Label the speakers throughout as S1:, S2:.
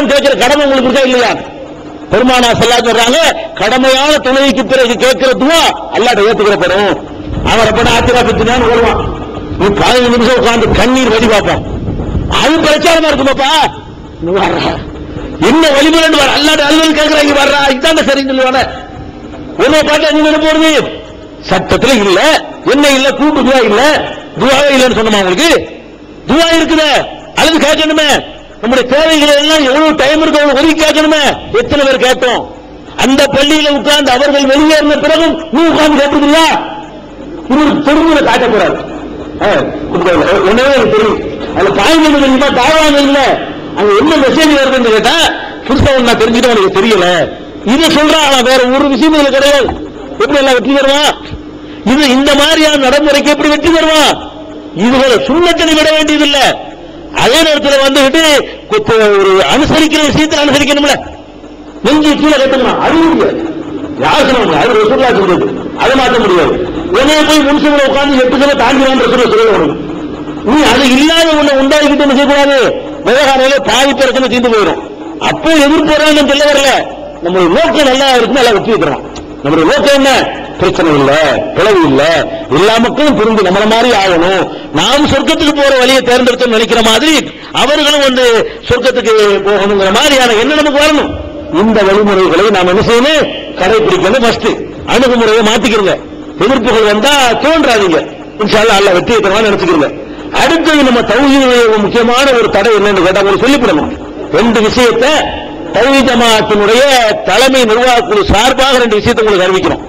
S1: கடன் கேட்கிற கடமை உங்களுக்கு இருக்கா இல்லையா? பெருமானா சொல்லா சொல்றாங்க கடமையான தொழுகைக்கு பிறகு கேட்கிற துவா அல்லாட்ட ஏத்துக்கிறப்படும். அவன் ரப்பனா ஆத்திரா பத்தினான்னு வருவான் நீ பதினஞ்சு நிமிஷம் உட்கார்ந்து கண்ணீர் வழி பார்ப்பான். அது பிரச்சாரமா இருக்குமாப்பா? நீ என்ன வழிமுறை வர அல்லாட அலுவல் கேட்கிறாங்க வர்றா இதுதான் சரின்னு சொல்லுவான. உன்னை பாட்டு நீங்க என்ன போறது சட்டத்துல இல்ல என்ன இல்ல கூட்டு துவா இல்ல. துவாவே இல்லைன்னு சொன்னமா உங்களுக்கு? துவா இருக்குதே. அல்லது கேட்கணுமே? நம்முடைய தேவைகளை எல்லாம் எவ்வளவு டைம் இருக்கு அவங்க ஒதுக்கி கேட்கணுமே எத்தனை பேர் கேட்டோம்? அந்த பள்ளியில உட்கார்ந்து அவர்கள் வெளியேறின பிறகும் நீ உட்கார்ந்து கேட்டுக்கிறியா இவருக்கு தெருவுல காட்டக்கூடாது ஒன்னே எனக்கு தெரியும். அதுல பாய்மொழி தெரியுமா? தாழ்வாங்க இல்ல அங்க என்ன மெசேஜ் வருதுன்னு கேட்டா புதுசா நான் தெரிஞ்சுட்டு எனக்கு தெரியல. இது சொல்றான். வேற ஒரு விஷயம் இதுல கிடையாது. எப்படி எல்லாம் வெற்றி தருவான் இது இந்த மாதிரியான நடைமுறைக்கு எப்படி வெற்றி தருவான் இதுகளை சுண்ணத்தனை விட வேண்டியதில்லை. அதே நேரத்தில் வந்துகிட்டு ஒரு அனுசரிக்கிற விஷயத்தில் அனுசரிக்கணும்ல? நெஞ்சு கீழே கட்டணும்? அது முடியாது. யார் சொன்னாங்க அது ரசூல்லா சொல்றது. அதை மாற்ற முடியாது. உடனே போய் முன்சுகளை உட்கார்ந்து எட்டு சொல்ல தாண்டிவான் ரசூல சொல்ல வரும். நீ அது இல்லாத ஒண்ணு உண்டாக்கிட்டு என்ன செய்யக்கூடாது? விவகாரையில பாதி பிரச்சனை தீர்ந்து போயிடும். அப்போ எதிர்ப்பு தெரியல வரல. நம்மளுடைய நோக்கம் நல்லா இருக்குன்னு நல்லா வச்சு வைக்கிறோம் நம்மளுடைய நோக்கம் என்ன? பிரச்சனை இல்ல பிளவு இல்ல. எல்லா மக்களும் புரிந்து நம்மள மாதிரி ஆகணும். நாம் சொர்க்கத்துக்கு போற வழியை தேர்ந்தெடுத்து நினைக்கிற மாதிரி அவர்களும் வந்து சொர்க்கத்துக்கு போகணுங்கிற மாதிரியான என்ன நமக்கு வரணும். இந்த வழிமுறைகளை நாம் என்ன செய்யணும்? கடைபிடிக்கணும் ஃபர்ஸ்ட் அணுகுமுறையை மாத்திக்கிறங்க எதிர்ப்புகள் வந்தா தோன்றாதீங்க. இன்ஷால்லா அல்ல வெற்றி வைக்கிறவா நினைச்சுக்கிறங்க அடுத்தது நம்ம தௌஹீதுடைய முக்கியமான ஒரு தடை என்னன்னு கேட்டா உங்களுக்கு சொல்லிவிடணும். ரெண்டு விஷயத்தை தௌஹீத் ஜமாத்தினுடைய தலைமை நிர்வாக குழு சார்பாக ரெண்டு விஷயத்தை உங்களுக்கு அறிவிக்கிறோம்.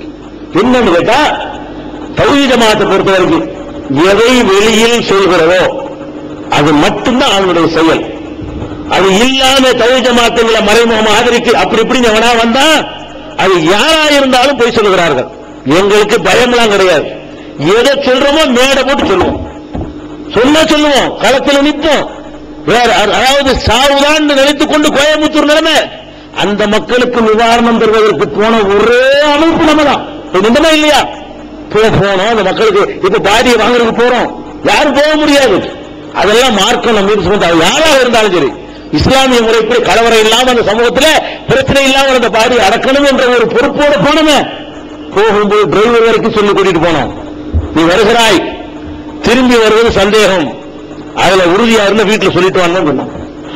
S1: என்னன்னு கேட்டா தௌஹீத மாதத்தை பொறுத்த வரைக்கும் எதை வெளியில் சொல்கிறதோ அது மட்டும்தான் அவனுடைய செயல். அது இல்லாம தௌஹீத் ஜமாத்துங்களை மறைமுகமாக ஆதரிக்கு அப்படி இப்படி எவனா வந்தா அது யாரா இருந்தாலும் போய் சொல்லுகிறார்கள். எங்களுக்கு பயம்லாம் கிடையாது. எதை சொல்றோமோ மேடை போட்டு சொல்லுவோம். சொன்னா சொல்லுவோம் களத்தில் நிற்போம் வேற அதாவது சாவுதான் நினைத்துக் கொண்டு கோயம்புத்தூர் நிலைமை. அந்த மக்களுக்கு நிவாரணம் தருவதற்கு போன ஒரே அமைப்பு நம்ம தான் நிந்தமா இல்லையா? போக போனோம் அந்த மக்களுக்கு இப்ப பாடியை வாங்குறதுக்கு போறோம். யாரும் போக முடியாது. அதெல்லாம் மார்க்கம் நம்ம மீது யாராக இருந்தாலும் சரி இஸ்லாமிய முறைப்படி கலவரம் இல்லாம அந்த சமூகத்துல பிரச்சனை இல்லாம அந்த பாடி அடக்கணும் என்ற ஒரு பொறுப்போடு போனோமே போகும்போது டிரைவர் வரைக்கும் சொல்லி கூட்டிட்டு போனோம். நீ வருகிறாய். திரும்பி வருவது சந்தேகம். அதுல உறுதியா இருந்தா வீட்டுல சொல்லிட்டு வாங்க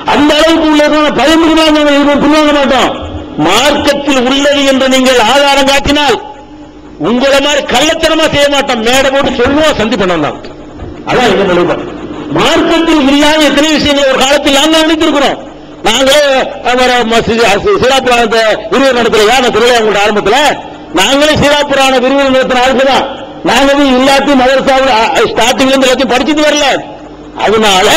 S1: அந்த அளவுக்கு உள்ளது பயமுறுதான் பின்வாங்க மாட்டோம். மார்க்கத்தில் உள்ளது என்று நீங்கள் ஆதாரம் காட்டினால் உங்களை மாதிரி கள்ளத்தனமா செய்ய மாட்டோம். மேடை போட்டு சொல்லுவோம் சந்தி பண்ண அதான் எங்க நிலைப்பாடு மார்க்கத்தில் இல்லாத எத்தனை விஷயங்கள் ஒரு காலத்தில் நாங்கள் நினைத்திருக்கிறோம். நாங்களே சீராபுராணத்தை விரிவு நடத்துறையா நான் திருவிழா உங்களோட ஆரம்பத்தில் நாங்களே சீராபுராண விரிவு நடத்துற ஆளுக்கு தான். நாங்களும் எல்லாத்தையும் மதரசாவில் ஸ்டார்டிங்ல இருந்து எல்லாத்தையும் படிச்சுட்டு வரல. அதனால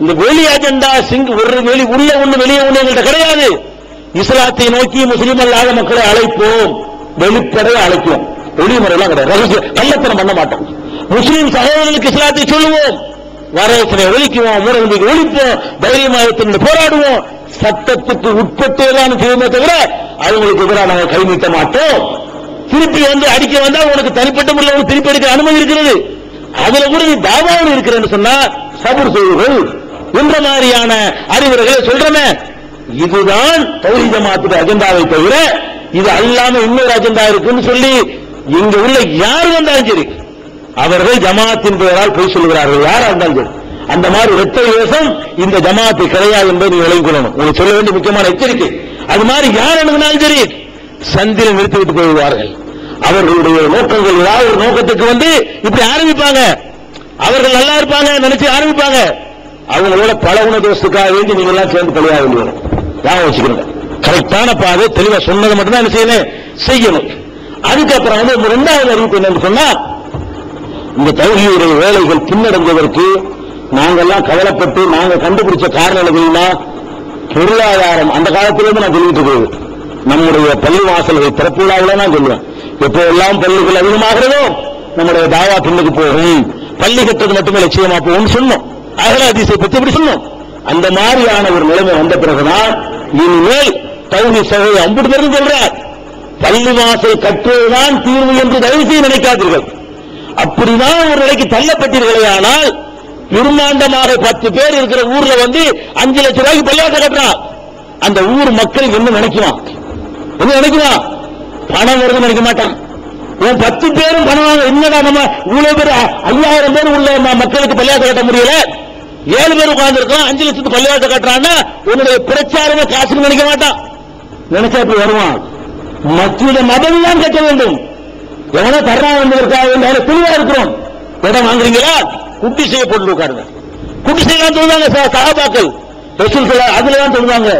S1: இந்த வெளி அஜெண்டா சிங் ஒரு வெளி உள்ள ஒண்ணு வெளியே ஒண்ணு எங்கள்கிட்ட கிடையாது. இஸ்லாத்தை நோக்கி முஸ்லீம் அல்லாத மக்களை அழைப்போம். வெளிப்படையை அழைப்போம். வெளிமுறையெல்லாம் கிடையாது. ரகசிய கள்ளத்தனம் பண்ண மாட்டோம். முஸ்லீம் சகோதரர்களுக்கு இஸ்லாத்தை சொல்லுவோம். வரவேற்பனை ஒழிக்குவோம் மூடநம்பிக்கை ஒழிப்போம் தைரியமாக போராடுவோம். சட்டத்துக்கு உட்பட்டு எல்லாம் செய்யுமே தவிர அவங்களுக்கு எதிராக நாங்கள் கை நீட்ட மாட்டோம். திருப்பி வந்து அடிக்க வந்தா உனக்கு தனிப்பட்ட முறையில் உனக்கு திருப்பி அடிக்க அனுமதி இருக்கிறது. அதுல கூட நீ தாவாவில் இருக்கிறேன்னு சொன்னா சபர் செய்வர்கள் என்ற மாதிரியான அறிவுரைகளை சொல்றமே. இதுதான் பௌரி அஜெண்டாவை தவிர இது அல்லாம இன்னொரு அஜெண்டா இருக்குன்னு சொல்லி இங்க உள்ள யார் வந்தாலும் சரி அவர்கள் ஜமாத்தின் பெயரால் பொய் சொல்லுகிறார்கள். யார் இருந்தாலும் சரி. அந்த மாதிரி இரத்த வேஷம் இந்த ஜமாத்து கிடையாது என்பதை நீ விளங்கிக் கொள்ளணும். உங்களுக்கு சொல்ல வேண்டிய முக்கியமான எச்சரிக்கை. அது மாதிரி யார் எழுதினாலும் சரி சந்திரன் நிறுத்தி விட்டு போய்விடுவார்கள். அவர்களுடைய நோக்கங்கள் ஏதாவது ஒரு நோக்கத்துக்கு வந்து இப்படி ஆரம்பிப்பாங்க. அவர்கள் நல்லா இருப்பாங்க நினைச்சு ஆரம்பிப்பாங்க. அவங்களோட பல உணர்வுக்காக வேண்டி நீங்க எல்லாம் சேர்ந்து பழியாக வேண்டியது ஞாபகம் வச்சுக்கணும் கரெக்டான பாதை தெளிவா சொன்னதை மட்டும் தான் என்ன செய்யணும்? செய்யணும். அதுக்கப்புறம் வந்து இந்த ரெண்டாவது அறிவிப்பு என்னன்னு சொன்னா இந்த தௌஹீதுடைய வேலைகள் பின்னடைந்ததற்கு நாங்கெல்லாம் கவலைப்பட்டு நாங்க கண்டுபிடிச்ச காரணம் பொருளாதாரம் அந்த காலத்திலிருந்து நான் சொல்லிட்டு இருக்கிறது. நம்முடைய பள்ளி வாசல்கள் திறப்பு விழாவில் நான் சொல்லுவேன். எப்போ எல்லாம் பள்ளிகள் அதிகமாகிறதோ நம்முடைய தாவா பின்னுக்கு போகும் பள்ளி கட்டுறது மட்டுமே லட்சியமா போகும்னு சொன்னோம். அகல அதிசை பத்தி இப்படி சொன்னோம். அந்த மாதிரியான ஒரு நிலைமை வந்த பிறகுதான் இனிமேல் தகுதி சகை அம்புட்டு பேரும் சொல்றார். பள்ளிவாசல் கட்டுவதுதான் தீர்வு என்று தயவு செய்து நினைக்காதீர்கள். அப்படிதான் ஒரு நிலைக்கு தள்ளப்பட்டீர்களே ஆனால் பிரம்மாண்டமாக பத்து பேர் இருக்கிற ஊர்ல வந்து அஞ்சு லட்சம் ரூபாய்க்கு பள்ளிவாசல் கட்டுறான் அந்த ஊர் மக்கள் என்ன நினைக்குவான் என்ன நினைக்குவான் பணம் வருதுன்னு நினைக்க மாட்டான். உன் பத்து பேரும் பணம் என்னடா நம்ம இவ்வளவு பேர் ஐயாயிரம் பேர் உள்ள மக்களுக்கு பள்ளியாசம் கட்ட முடியல? ஏழு பேர் உட்கார்ந்து அஞ்சு லட்சத்துக்கு பள்ளியாசை கட்டுறான்னா உன்னுடைய பிரச்சாரமே காசுன்னு நினைக்க மாட்டான். நினைச்சா இப்படி வருவான் மத்தியில மதம் தான் கட்ட வேண்டும். எவனோ தர்றா வந்ததற்காக வேற தெளிவா இருக்கிறோம். இடம் வாங்குறீங்களா? குட்டி செய்ய போட்டு உட்காருங்க. குட்டி செய்யலாம் சொல்லுவாங்க சகாபாக்கள். ரசூல் சொல்ல அதுல தான் சொல்லுவாங்க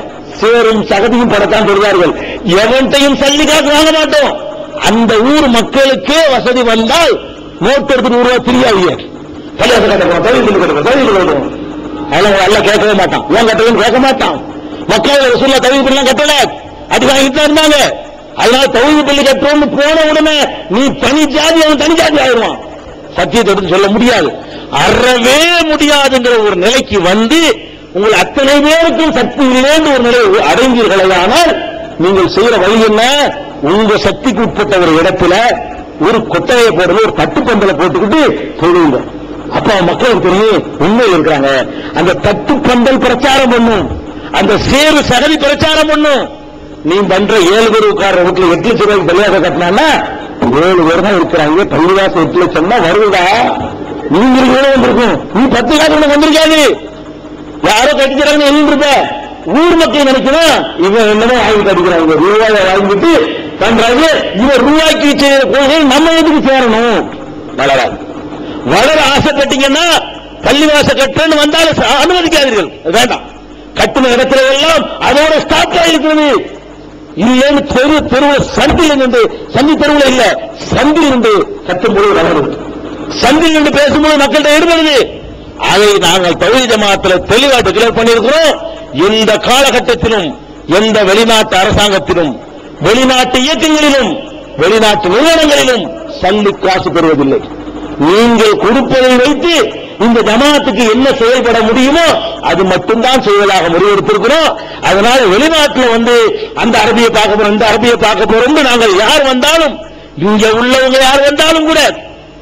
S1: சேரும் சகதியும் படத்தான் சொல்வார்கள் எவன்ட்டையும் சல்லி காசு வாங்க மாட்டோம். அந்த ஊர் மக்களுக்கே வசதி வந்தால் நோட்டு எடுத்து நூறு ரூபாய் தெரியாது கட்டணும் தொழில் கட்டணும் தொழில் கட்டணும். அதெல்லாம் நல்லா கேட்கவே மாட்டான். ஏன் கட்டணும் கேட்க மாட்டான். மக்கள் ரசூல்லா தவிர கட்டல. அது வாங்கிட்டு தான் இருந்தாங்க. அதனால தொழில் பள்ளி கட்டுறோம்னு போன உடனே நீ தனி ஜாதி அவன் தனி ஜாதி ஆயிடுவான். சத்தியத்தை சொல்ல முடியாது. அறவே முடியாதுங்கிற ஒரு நிலைக்கு வந்து உங்கள் அத்தனை பேருக்கும் சக்தி இல்லைன்னு ஒரு நிலை அடைந்தீர்களே ஆனால் நீங்கள் செய்யற வழி என்ன? உங்க சக்திக்கு உட்பட்ட ஒரு இடத்துல ஒரு கொட்டையை போடுறது ஒரு தட்டுப்பந்தலை போட்டுக்கிட்டு சொல்லுங்க அப்ப மக்களுக்கு தெரியும் உண்மை இருக்கிறாங்க. அந்த தட்டுப்பந்தல் பிரச்சாரம் பண்ணும். அந்த சேரு சகதி பிரச்சாரம் பண்ணும். நீ பண்ற ஏழு பேர் உட்கார்ற வீட்டுல எட்டு லட்சம் ரூபாய்க்கு பள்ளியாக கட்டினா ஏழு பேர் தான் இருக்கிறாங்க. பள்ளிவாசம் எட்டு லட்சம்னா வருவதா நீங்க இருக்கிறதே வந்திருக்கும் நீ பத்து காசு உனக்கு வந்திருக்காது. யாரோ கட்டிக்கிறாங்க எழுந்து இருப்ப. ஊர் மக்கள் நினைக்கணும். இவன் என்னதான் வாங்கி கட்டிக்கிறாங்க ரூபாயை வாங்கிட்டு பண்றாங்க. இவன் ரூபாய்க்கு செய்யற கொள்கை நம்ம எதுக்கு சேரணும்? வளராது வளர ஆசைப்பட்டீங்கன்னா பள்ளிவாச கட்டுறேன்னு வந்தாலும் அனுமதிக்காதீர்கள். வேண்டாம். கட்டின இடத்துல எல்லாம் அதோட ஸ்டாப் ஆயிருக்கிறது இல்லைன்னு தெரு தெருவில் சந்தில் நின்று சந்தி தெருவில் இல்ல சந்தில் நின்று கட்டும் பொழுது வளரும். சந்தில் நின்று பேசும்போது மக்கள்கிட்ட ஈடுபடுது அதை நாங்கள் தொழில் ஜமாத்தில் தெளிவாக டிக்ளேர் பண்ணியிருக்கிறோம். எந்த காலகட்டத்திலும் எந்த வெளிநாட்டு அரசாங்கத்திலும் வெளிநாட்டு இயக்கங்களிலும் வெளிநாட்டு நிறுவனங்களிலும் சந்தி காசு பெறுவதில்லை. நீங்கள் கொடுப்பதை வைத்து இந்த ஜமாத்துக்கு என்ன செயல்பட முடியுமோ அது மட்டும்தான் செய்வதாக முடிவெடுத்திருக்கிறோம். அதனால வெளிநாட்டில் வந்து அந்த அரபியை பார்க்க போறோம் இந்த அரபியை பார்க்க போறோம் நாங்கள் யார் வந்தாலும் இங்க உள்ளவங்க யார் வந்தாலும் கூட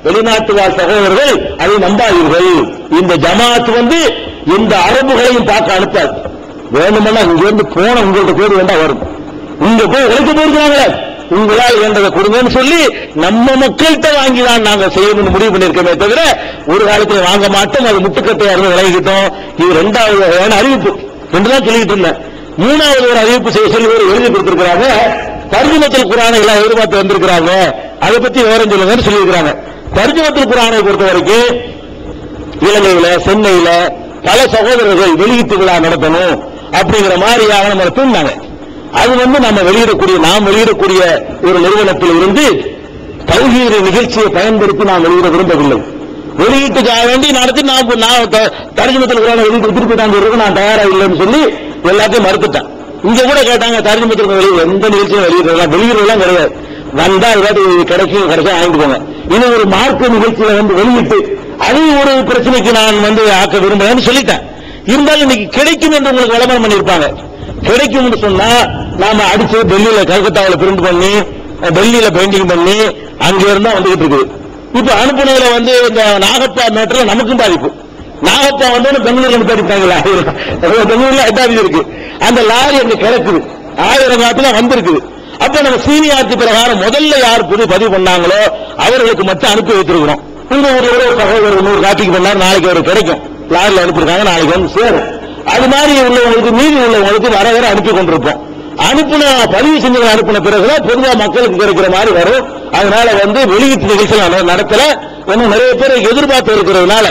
S1: வெளிநாட்டுவார் சகோதரர்கள் அதை நம்பாதீர்கள். இந்த ஜமாத் வந்து இந்த அரபுகளையும் பார்க்க அனுப்பாது. வேணுமென்னா இங்க இருந்து போன உங்கள்ட்ட பேர் வேண்டாம் வரும். இங்க போய் உழைக்க போயிருக்கிறாங்களே. உங்களால் வேண்டதை கொடுங்கன்னு சொல்லி நம்ம மக்கள்கிட்ட வாங்கி தான் நாங்க செய்யணும்னு முடிவு பண்ணிருக்கோமே தவிர ஒரு காலத்துல வாங்க மாட்டோம் அது முட்டுக்கட்டையா இருந்து விலகிக்கிட்டோம். இது ரெண்டாவது வகையான அறிவிப்பு. ரெண்டு தான் சொல்லிட்டு இருந்தேன். மூணாவது ஒரு அறிவிப்பு செய்ய சொல்லி ஒரு எழுதி கொடுத்திருக்கிறாங்க. தர்ஜுமத்தில் குரானை எல்லாம் எதிர்பார்த்து வந்திருக்கிறாங்க. அதை பத்தி விவரம் சொல்லுங்கன்னு சொல்லியிருக்கிறாங்க. தர்ஜுமத்தில் குரானை பொறுத்த வரைக்கும் இலங்கையில சென்னையில பல சகோதரர்கள் வெளியீட்டு விழா நடத்தணும் அப்படிங்கிற மாதிரியாக நம்ம தூண்டாங்க. அது வந்து நம்ம வெளியிடக்கூடிய நாம் வெளியிடக்கூடிய ஒரு நிறுவனத்தில் இருந்து பல்வேறு நிகழ்ச்சியை பயன்படுத்தி நாம் வெளியிட விரும்பவில்லை. வெளியீட்டுக்காக வேண்டி நடத்தி நான் நான் த- வெளியிட்டு திருப்பி தான் நான் தயாரா இல்லைன்னு சொல்லி எல்லாத்தையும் மறுத்துட்டேன். இங்க கூட கேட்டாங்க தர்ஜுமத்தில் வெளியே எந்த நிகழ்ச்சியும் வெளியிடலாம் வெளியிடலாம் கிடையாது. வந்தா ஏதாவது கிடைக்கும் கிடைச்சா வாங்கிட்டு போங்க. இது ஒரு மார்க்க நிகழ்ச்சியில வந்து வெளியிட்டு அது ஒரு பிரச்சனைக்கு நான் வந்து ஆக்க விரும்புறேன்னு சொல்லிட்டேன். இருந்தாலும் இன்னைக்கு கிடைக்கும் என்று உங்களுக்கு விளம்பரம் பண்ணியிருப்பாங்க. கிடைக்கும்னு சொன்னா நாம அடிச்சு டெல்லியில கல்கத்தாவில் பிரிண்ட் பண்ணி டெல்லியில பெயிண்டிங் பண்ணி அங்க இருந்தா வந்துகிட்டு இருக்குது. இப்ப அனுப்புனதுல வந்து இந்த நாகப்பா மேட்டர்ல நமக்கும் பாதிப்பு. நாகப்பா வந்து பெங்களூர்ல நிப்பாட்டிட்டாங்களா பெங்களூர்ல ஹெட்டாபி இருக்கு. அந்த லாரி அங்க கிடக்குது. ஆயிரம் காட்டுல வந்திருக்குது அப்ப நம்ம சீனியாரிட்டி பிரகாரம் முதல்ல யார் புது பதிவு பண்ணாங்களோ அவர்களுக்கு மட்டும் அனுப்பி வைத்திருக்கிறோம். உங்க ஊர்ல ஒரு சகோதரர் நூறு காப்பிக்கு பண்ணாரு நாளைக்கு அவர் கிடைக்கும். லாரியில் அனுப்பியிருக்காங்க நாளைக்கு வந்து சேரும். அது மாதிரி உள்ளவங்களுக்கு மீதி உள்ளவங்களுக்கு வர வர அனுப்பி கொண்டிருப்போம். அனுப்புன பதிவு செஞ்சவங்க அனுப்பின பிறகுதான் பொதுவா மக்களுக்கு கிடைக்கிற மாதிரி வரும். அதனால வந்து வெளியீட்டு நிகழ்ச்சிகள் நடத்தல இன்னும் நிறைய பேர் எதிர்பார்த்து இருக்கிறதுனால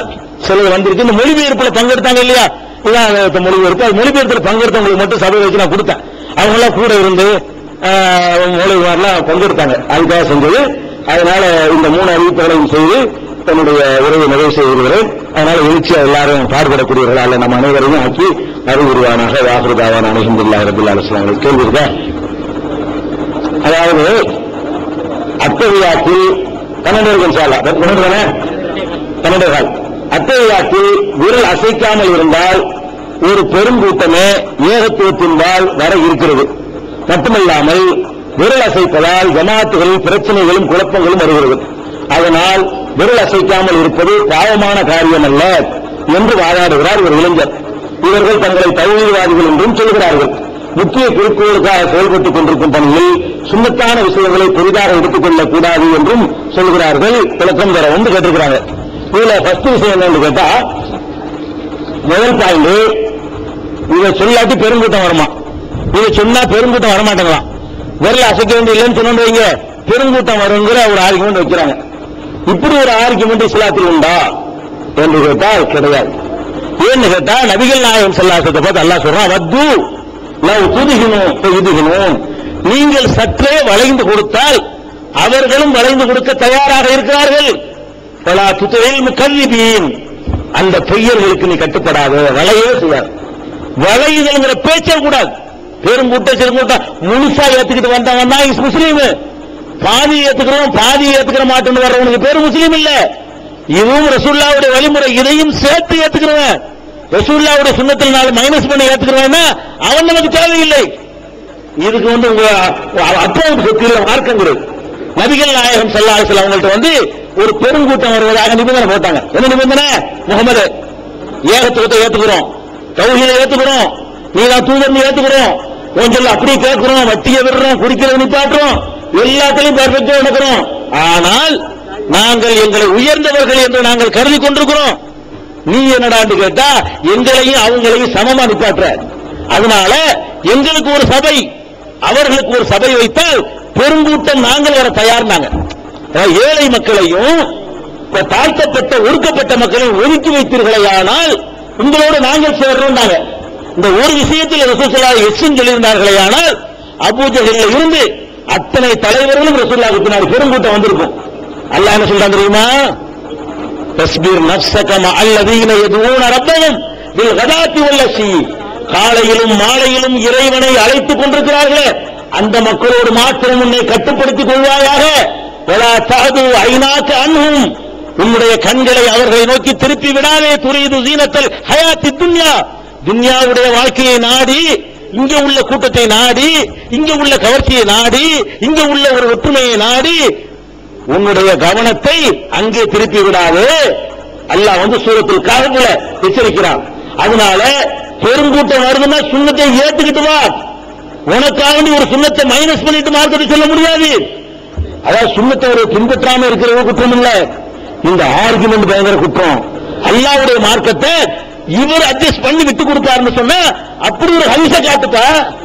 S1: சிலர் வந்திருக்கு. இந்த மொழிபெயர்ப்புல பங்கெடுத்தாங்க இல்லையா? இதான் மொழிபெயர்ப்பு. அது மொழிபெயர்ப்புல பங்கெடுத்தவங்களுக்கு மட்டும் சபை வச்சு நான் கொடுத்தேன். அவங்க எல்லாம் கூட இருந்து ஆஹ், பங்கெடுத்தாங்க. அதுக்காக செஞ்சது. அதனால இந்த மூணு அறிவிப்புகளையும் செய்து தன்னுடைய உறவை நிறைவு செய்திருக்கிறேன் அதனால எழுச்சியா எல்லாரும் பாடுபடக்கூடியவர்களால் நம்ம அனைவரையும் ஆக்கி அறிவுருவானாக வாகுருதாவான அணுகின்றில்லா ரபுல்லா அலுவலாம் கேள்வி இருக்கா அதாவது அத்தகையாக்கில் பன்னெண்டு சாலா. பன்னெண்டு பன்னெண்டு கால். அத்தகையாக்கில் விரல் அசைக்காமல் இருந்தால் ஒரு பெருங்கூட்டமே ஏகத்துவத்தின்பால் வர இருக்கிறது. மட்டுமல்லாமல் விரல் அசைப்பதால் ஜமாத்துகளில் பிரச்சனைகளும் குழப்பங்களும் வருகிறது. அதனால் விரல் அசைக்காமல் இருப்பது பாவமான காரியம் அல்ல என்று வாதாடுகிறார் ஒரு இளைஞர். இவர்கள் தங்களை தகுதிவாதிகள் என்றும் சொல்கிறார்கள். முக்கிய குறிக்கோளுக்காக செயல்பட்டுக் கொண்டிருக்கும் பணியில் சுண்ணத்தான விஷயங்களை பெரிதாக எடுத்துக்கொள்ளக் கூடாது என்றும் சொல்கிறார்கள். விளக்கம் தர வந்து கேட்டிருக்கிறாங்க. இதுல ஃபர்ஸ்ட் விஷயம் என்னன்னு கேட்டா முதல் பாயிண்ட் இதை சொல்லாட்டி பெருங்கூட்டம் வருமா? இதை சொன்னா பெருங்கூட்டம் வரமாட்டேங்களாம். விரல அசைக்க வேண்டிய இல்லைன்னு சொன்னு வைங்க பெருங்கூட்டம் வருங்கிற ஒரு ஆர்குமெண்ட் வைக்கிறாங்க. இப்படி ஒரு ஆர்குமெண்ட் இஸ்லாத்தில் உண்டா? என்று கேட்டால் கிடையாது. ஏன்னு கேட்டா நபிகள் நாயகம் செல்லாசத்தை பார்த்து அல்லாஹ் சொல்றான் வத்து லவ் துதுகினோம் இதுகினும் நீங்கள் சற்றே வளைந்து கொடுத்தால் அவர்களும் வளைந்து கொடுக்க தயாராக இருக்கிறார்கள். பலா துத்தையில் கல்விபியின் அந்த பொய்யர்களுக்கு நீ கட்டுப்படாத வளையவே செய்யாது. வளையுதல்ங்கிற பேச்சே கூடாது. பெருங்கூட்டம் சிறுங்கூட்டம் முழுசா ஏத்துக்கிட்டு வந்தவன் தான் இஸ் முஸ்லீம். பாதி ஏத்துக்கிறோம் பாதி ஏத்துக்கிற மாட்டேன்னு வர்றவனுக்கு பேரு முஸ்லீம் இல்ல. இதுவும் ரசூல்லாவுடைய வழிமுறை இதையும் சேர்த்து ஏத்துக்கிறவன். ரசூல்லாவுடைய சுண்ணத்தில் நாலு மைனஸ் பண்ணி ஏத்துக்கிறவன்னா அவன் நமக்கு தேவையில்லை. இதுக்கு வந்து உங்க அப்பாவுக்கு சொத்துல மார்க்கங்கிறது நபிகள் நாயகம் செல்லாசல் அவங்கள்ட்ட வந்து ஒரு பெருங்கூட்டம் வருவதாக நிபந்தனை போட்டாங்க. என்ன நிபந்தனை? முகமது ஏகத்துவத்தை ஏத்துக்கிறோம். தௌஹீதை ஏத்துக்கிறோம். நீதான் தூதர் ஏத்துக்கிறோம். கொஞ்சம் அப்படியே கேட்கிறோம் வட்டியை விடுறோம் குடிக்கிறத நிப்பாட்டுறோம். எல்லாத்திலையும் பெர்ஃபெக்டா நடக்கிறோம். ஆனால் நாங்கள் எங்களை உயர்ந்தவர்கள் என்று நாங்கள் கருதி கொண்டிருக்கிறோம். நீ என்னடான்னு கேட்டா எங்களையும் அவங்களையும் சமமா நிப்பாட்டுற. அதனால எங்களுக்கு ஒரு சபை. அவர்களுக்கு ஒரு சபை வைத்தால் பெருங்கூட்டம் நாங்கள் வர தயார்னாங்க. ஏழை மக்களையும் தாழ்த்தப்பட்ட ஒடுக்கப்பட்ட மக்களையும் ஒதுக்கி வைத்தீர்களையானால் உங்களோடு நாங்கள் சேர்றோம் இந்த ஒரு விஷயத்தில் ரசூசலா எச்சும் சொல்லியிருந்தார்களே ஆனால் அபூஜைகளில் இருந்து அத்தனை தலைவர்களும் ரசூல்லாவுக்கு பின்னாடி பெருங்கூட்டம் வந்திருக்கும். அல்லாஹ் என்ன சொல்றான் தெரியுமா? தஸ்பீர் நப்சக அல்லதீன எதுவும் ரப்பகம் bil கதாத்தி வல்லசி காலையிலும் மாலையிலும் இறைவனை அழைத்துக் கொண்டிருக்கிறார்களே. அந்த மக்களோடு மாத்திரம் உன்னை கட்டுப்படுத்திக் கொள்வாயாக. வலா தஹது உன்னுடைய கண்களை அவர்களை நோக்கி திருப்பி விடாதே. துரிது சீனத்தல் ஹயாத்தி துன்யா. துன்யாவுடைய வாழ்க்கையை நாடி இங்க உள்ள கூட்டத்தை நாடி இங்க உள்ள கவர்ச்சியை நாடி இங்க உள்ள ஒரு ஒற்றுமையை நாடி உன்னுடைய கவனத்தை அங்கே திருப்பி விடாது. அல்லாஹ் வந்து சூரத்தில் காலத்துல எச்சரிக்கிறான். அதனால பெருங்கூட்டம் வருதுன்னா சுண்ணத்தை ஏத்துக்கிட்டு வா. உனக்காக ஒரு சுண்ணத்தை மைனஸ் பண்ணிட்டு மார்க்கெட்டு சொல்ல முடியாது. அதாவது சுண்ணத்தை ஒரு பின்பற்றாம இருக்கிற குற்றம் இல்ல. இந்த ஆர்குமெண்ட் பயங்கர குற்றம். அல்லாவுடைய மார்க்கத்தை இவர் அட்ஜஸ்ட் பண்ணி விட்டு கொடுப்பாருன்னு சொன்னா அப்படி ஒரு ஹரிச காட்டுப்பா.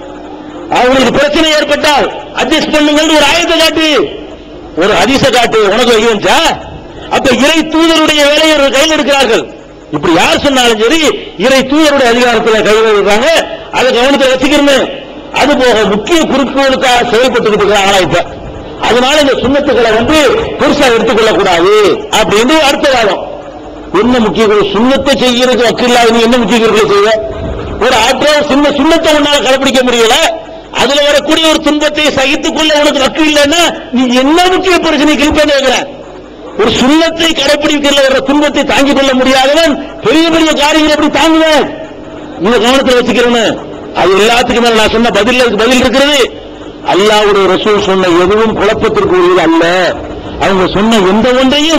S1: அவங்களுக்கு பிரச்சனை ஏற்பட்டால் அட்ஜஸ்ட் பண்ணுங்கன்னு ஒரு ஆயத்தை காட்டு. ஒரு ஹதீச காட்டு. உனக்கு வைக்கா அப்ப இறை தூதருடைய வேலையை கையில் எடுக்கிறார்கள். இப்படி யார் சொன்னாலும் சரி இறை தூதருடைய அதிகாரத்தில் கையில் எடுக்கிறாங்க அதை கவனத்தில் வச்சுக்கிறேன் அது போக முக்கிய குறிக்கோளுக்காக செயல்பட்டு இருக்கிறாங்களா இப்ப. அதனால இந்த சுண்ணத்துக்களை வந்து பெருசா எடுத்துக்கொள்ளக்கூடாது. அப்படின்னு அடுத்த காலம். என்ன முக்கிய சுண்ணத்தை செய்யறதுக்கு வக்கு நீ என்ன முக்கிய குறிக்கோளை செய்ய ஒரு ஆற்றல் சின்ன சுண்ணத்தை உன்னால கடைபிடிக்க முடியல. அதுல வரக்கூடிய ஒரு துன்பத்தை சகித்துக் கொள்ள உனக்கு வக்கு இல்லைன்னா நீ என்ன முக்கிய பிரச்சனை கிழிப்பேன்னு கேட்கிற ஒரு சுண்ணத்தை கடைபிடிக்கல வர துன்பத்தை தாங்கிக் கொள்ள முடியாதவன் பெரிய பெரிய காரியங்களை எப்படி தாங்குவேன்? இந்த கவனத்தில் வச்சுக்கிறேன்னு அது எல்லாத்துக்கும் மேல நான் சொன்ன பதில் பதில் இருக்கிறது. அல்லாவுடைய ரசூல் சொன்ன எதுவும் குழப்பத்திற்கு உரியது அல்ல. அவங்க சொன்ன எந்த ஒன்றையும்